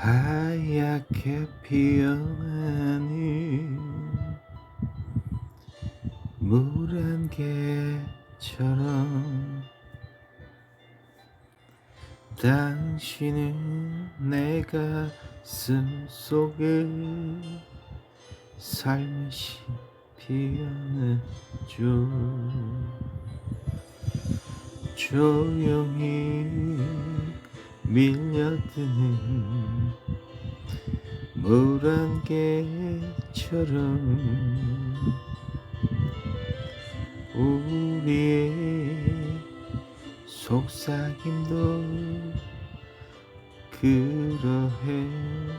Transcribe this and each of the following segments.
하얗게 피어나는 물한 개처럼 당신은 내 가슴 속에 살며시 피어나죠 조용히 밀려드는 물한 개처럼 우리의 속삭임도 그러했는데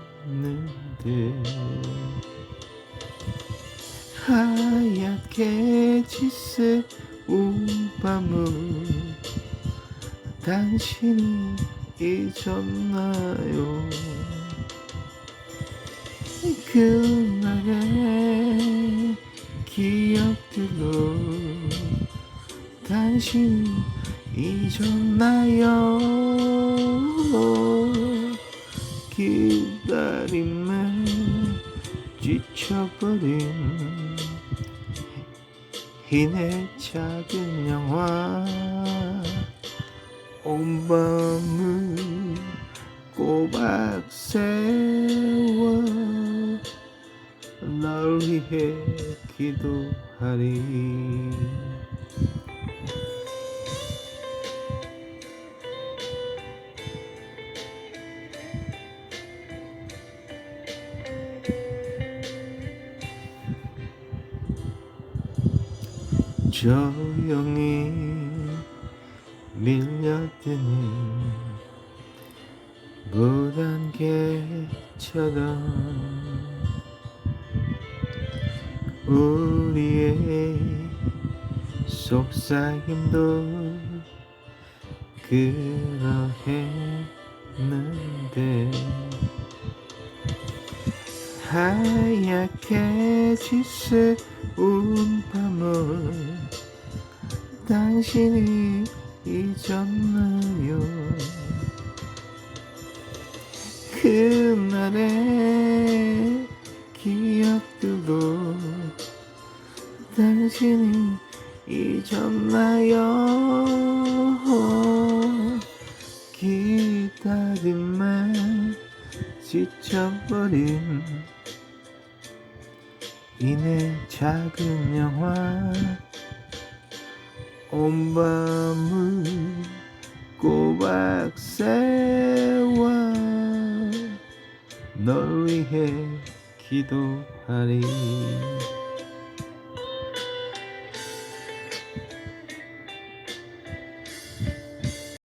하얗게 지새운 밤을 당신이 잊었나요. 그날의 기억들로 당신이 잊었나요? 기다림에 지쳐버린 이내 작은 영화. 온 밤을 꼬박 세워 널 위해 기도하리. 조용히 밀려드는 무단 개처럼 우리의 속삭임도 그러했는데 하얗게 지새운 밤을 당신이 잊었나요 그날의 기억들도 당신이 잊었나요? 기다림에 지쳐버린 이내 작은 영화. 온 밤을 널 위해 기도하리